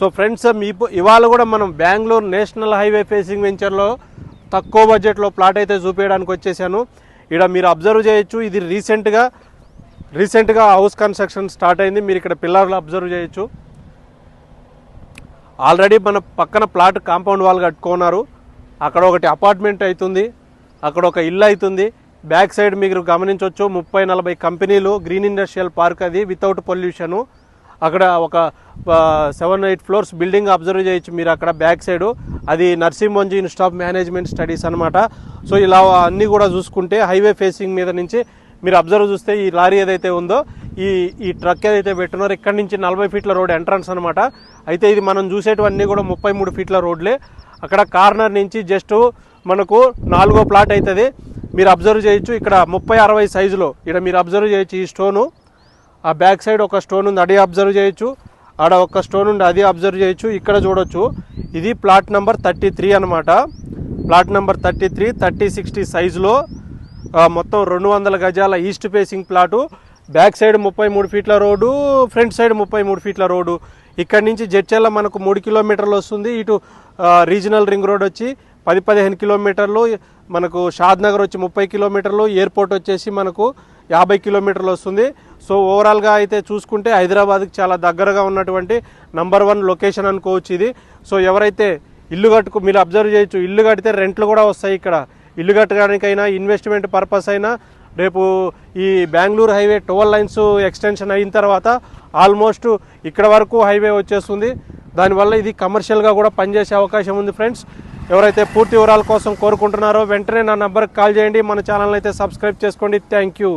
So friends మీ ఇవాళ కూడా మనం బెంగళూరు నేషనల్ హైవే ఫేసింగ్ వెంచర్లో తక్కువ బడ్జెట్లో ప్లాట్ అయితే చూపించడానికి వచ్చేసాను. ఇక్కడ మీరు అబ్జర్వ్ చేయొచ్చు. ఇది రీసెంట్గా రీసెంట్గా హౌస్ కన్స్ట్రక్షన్ స్టార్ట్ అయింది. మీరు ఇక్కడ పిల్లర్లు అబ్జర్వ్ చేయొచ్చు. ఆల్రెడీ మన పక్కన ప్లాట్ కాంపౌండ్ వాల్ కట్టుకున్నారు. అక్కడ ఒకటి అపార్ట్మెంట్ అవుతుంది అక్కడ ఒక ఇల్లు అవుతుంది బ్యాక్ సైడ్ మీరు గమనించవచ్చు ముప్పై నలభై కంపెనీలు గ్రీన్ ఇండస్ట్రియల్ పార్క్ అది వితౌట్ పొల్యూషను. అక్కడ ఒక seven eight floors building observe చేయొచ్చు. మీరు అక్కడ బ్యాక్ సైడ్ అది నర్సింహంజీ ఇన్స్టిట్యూట్ ఆఫ్ మేనేజ్మెంట్ స్టడీస్ అనమాట సో ఇలా అన్నీ కూడా చూసుకుంటే హైవే ఫేసింగ్ మీద నుంచి మీరు అబ్జర్వ్ చూస్తే ఈ లారీ ఏదైతే ఉందో ఈ ఈ ట్రక్ ఏదైతే పెట్టున్నారో ఇక్కడ నుంచి నలభై ఫీట్ల రోడ్ ఎంట్రన్స్ అనమాట అయితే ఇది మనం చూసేటివన్నీ కూడా ముప్పై మూడు ఫీట్ల రోడ్లే అక్కడ కార్నర్ నుంచి జస్ట్ మనకు నాలుగో ప్లాట్ అవుతుంది మీరు అబ్జర్వ్ చేయొచ్చు. ఇక్కడ ముప్పై అరవై సైజులో ఇక్కడ మీరు అబ్జర్వ్ చేయొచ్చు ఈ స్టోను ఆ బ్యాక్ సైడ్ ఒక స్టోన్ ఉంది అది అబ్జర్వ్ చేయొచ్చు. ఆడ ఒక స్టోన్ ఉంది అది అబ్జర్వ్ చేయొచ్చు. ఇక్కడ చూడొచ్చు. ఇది ప్లాట్ నెంబర్ థర్టీ త్రీ అనమాట plot number thirty three thirty sixty సైజులో మొత్తం రెండు వందల గజాల east facing plot. Back side ముప్పై మూడు ఫీట్ల రోడ్డు ఫ్రంట్ సైడ్ ముప్పై మూడు ఫీట్ల రోడ్డు. ఇక్కడ నుంచి జడ్చెల్ల మనకు మూడు కిలోమీటర్లు వస్తుంది. ఇటు రీజనల్ రింగ్ రోడ్ వచ్చి పది పదిహేను కిలోమీటర్లు. మనకు షాద్ నగర్ వచ్చి ముప్పై కిలోమీటర్లు. ఎయిర్పోర్ట్ వచ్చేసి మనకు యాభై కిలోమీటర్లు వస్తుంది. సో ఓవరాల్గా అయితే చూసుకుంటే హైదరాబాద్కి చాలా దగ్గరగా ఉన్నటువంటి నంబర్ వన్ లొకేషన్ అనుకోవచ్చు ఇది. సో ఎవరైతే ఇల్లు కట్టుకు మీరు అబ్జర్వ్ చేయొచ్చు ఇల్లు కడితే రెంట్లు కూడా వస్తాయి ఇక్కడ. ఇల్లు కట్టడానికైనా ఇన్వెస్ట్మెంట్ పర్పస్ అయినా రేపు ఈ Bengaluru highway toll lines extension అయిన తర్వాత ఆల్మోస్ట్ ఇక్కడ వరకు హైవే వచ్చేస్తుంది. దానివల్ల ఇది కమర్షియల్గా కూడా పనిచేసే అవకాశం ఉంది ఫ్రెండ్స్. ఎవరైతే పూర్తి వివరాల కోసం కోరుకుంటున్నారో వెంటనే నా నెంబర్కి కాల్ చేయండి. మన ఛానల్ అయితే సబ్స్క్రైబ్ చేసుకోండి. Thank you.